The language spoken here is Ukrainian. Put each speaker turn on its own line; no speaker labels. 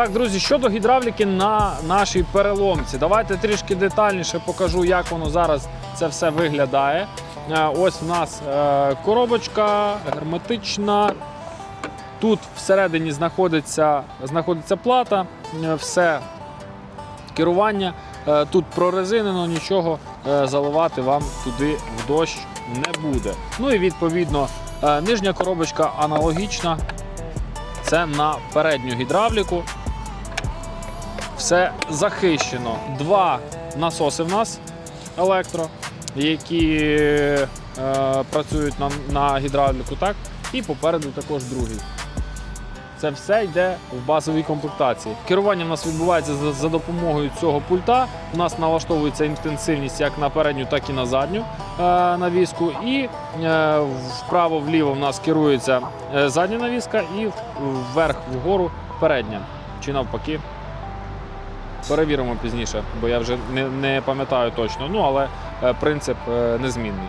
Так, друзі, щодо гідравліки на нашій переломці, давайте трішки детальніше покажу, як воно зараз це все виглядає. Е, Ось в нас е, коробочка герметична. Тут всередині знаходиться, знаходиться плата, е, все керування. Тут прорезинено, нічого заливати вам туди в дощ не буде. Ну і відповідно нижня коробочка аналогічна. Це на передню гідравліку. Все захищено. Два насоси в нас електро, які е, працюють на, на гідравліку, так? І попереду також другий. Це все йде в базовій комплектації. Керування в нас відбувається за, за допомогою цього пульта. У нас налаштовується інтенсивність як на передню, так і на задню е, навіску. І е, вправо-вліво в нас керується е, задня навіска, і вверх вгору передня. Чи навпаки. Перевіримо пізніше, бо я вже не, не пам'ятаю точно. Ну але е, принцип е, незмінний.